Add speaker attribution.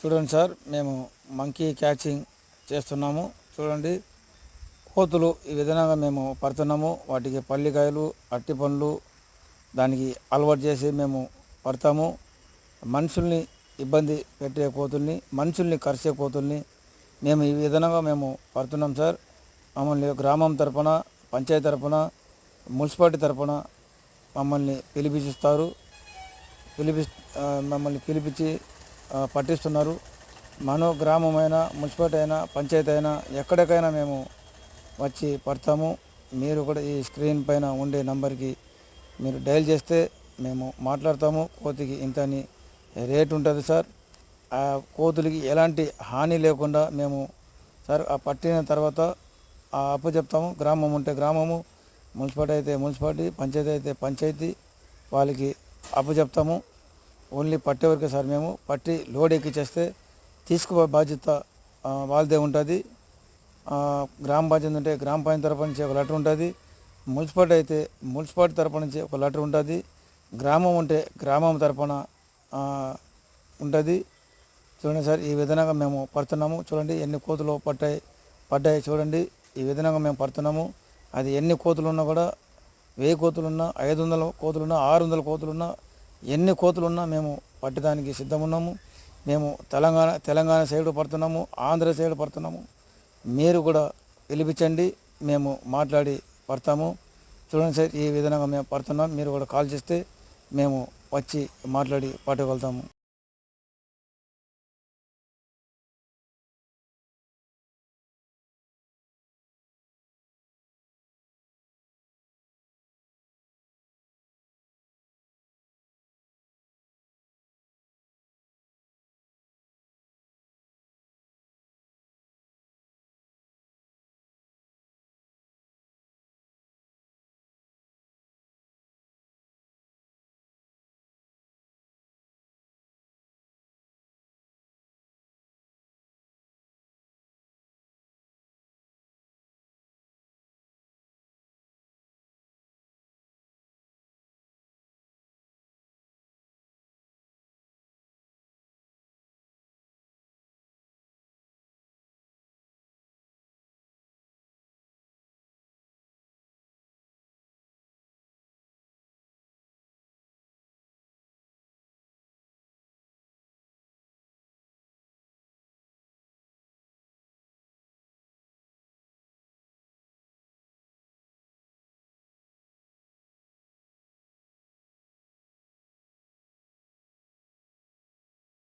Speaker 1: చూడండి సార్ మేము monkey catching చేస్తున్నాము. చూడండి కోతులు ఈ విధంగా మేము పడుతున్నాము. వాటికి పల్లికాయలు అట్టి పండ్లు దానికి అలవాటు చేసి మేము పడతాము. మనుషుల్ని ఇబ్బంది పెట్టే కోతుల్ని మనుషుల్ని కరిసే కోతుల్ని మేము ఈ విధంగా మేము పడుతున్నాం సార్. మమ్మల్ని గ్రామం తరపున పంచాయతీ తరపున మున్సిపాలిటీ తరపున మమ్మల్ని పిలిపిస్తారు. పిలిపి మమ్మల్ని పిలిపించి పట్టిస్తున్నారు. మనో గ్రామం అయినా మున్సిపాలిటీ అయినా పంచాయతీ అయినా ఎక్కడికైనా మేము వచ్చి పడతాము. మీరు కూడా ఈ స్క్రీన్ పైన ఉండే నంబర్కి మీరు డయల్ చేస్తే మేము మాట్లాడతాము. కోతికి ఇంత అని రేట్ ఉంటుంది సార్. ఆ కోతులకి ఎలాంటి హాని లేకుండా మేము సార్ ఆ పట్టిన తర్వాత ఆ అప్పు చెప్తాము. గ్రామం ఉంటే గ్రామము మున్సిపాలిటీ అయితే మున్సిపాలిటీ పంచాయతీ అయితే పంచాయతీ వాళ్ళకి అప్పు చెప్తాము. ఓన్లీ పట్టే వరకే సార్ మేము. పట్టి లోడ్ ఎక్కిచ్చేస్తే తీసుకుపో బాధ్యత వాళ్ళదే ఉంటుంది. గ్రామ బాధ్యత ఉంటే గ్రామ పంచాయతీ తరపు నుంచి ఒక లెటర్ ఉంటుంది. మున్సిపాలిటీ అయితే మున్సిపాలిటీ తరపు నుంచి ఒక లెటర్ ఉంటుంది. గ్రామం ఉంటే గ్రామం తరపున ఉంటుంది. చూడండి సార్ ఈ విధంగా మేము పడుతున్నాము. చూడండి ఎన్ని కోతులు పట్టాయి పడ్డాయి చూడండి. ఈ విధంగా మేము పడుతున్నాము. అది ఎన్ని కోతులు ఉన్నా కూడా వెయ్యి కోతులున్నా ఐదు వందల కోతులున్నా ఆరు వందల కోతులున్నా ఎన్ని కోతులున్నా మేము పట్టడానికి సిద్ధమున్నాము. మేము తెలంగాణ తెలంగాణ సైడ్ పడుతున్నాము ఆంధ్ర సైడ్ పడుతున్నాము. మీరు కూడా పిలిపించండి మేము మాట్లాడి పడతాము. చూడండి సార్ ఈ విధంగా మేము పడుతున్నాం. మీరు కూడా కాల్ చేస్తే మేము వచ్చి మాట్లాడి పట్టగలుగుతాము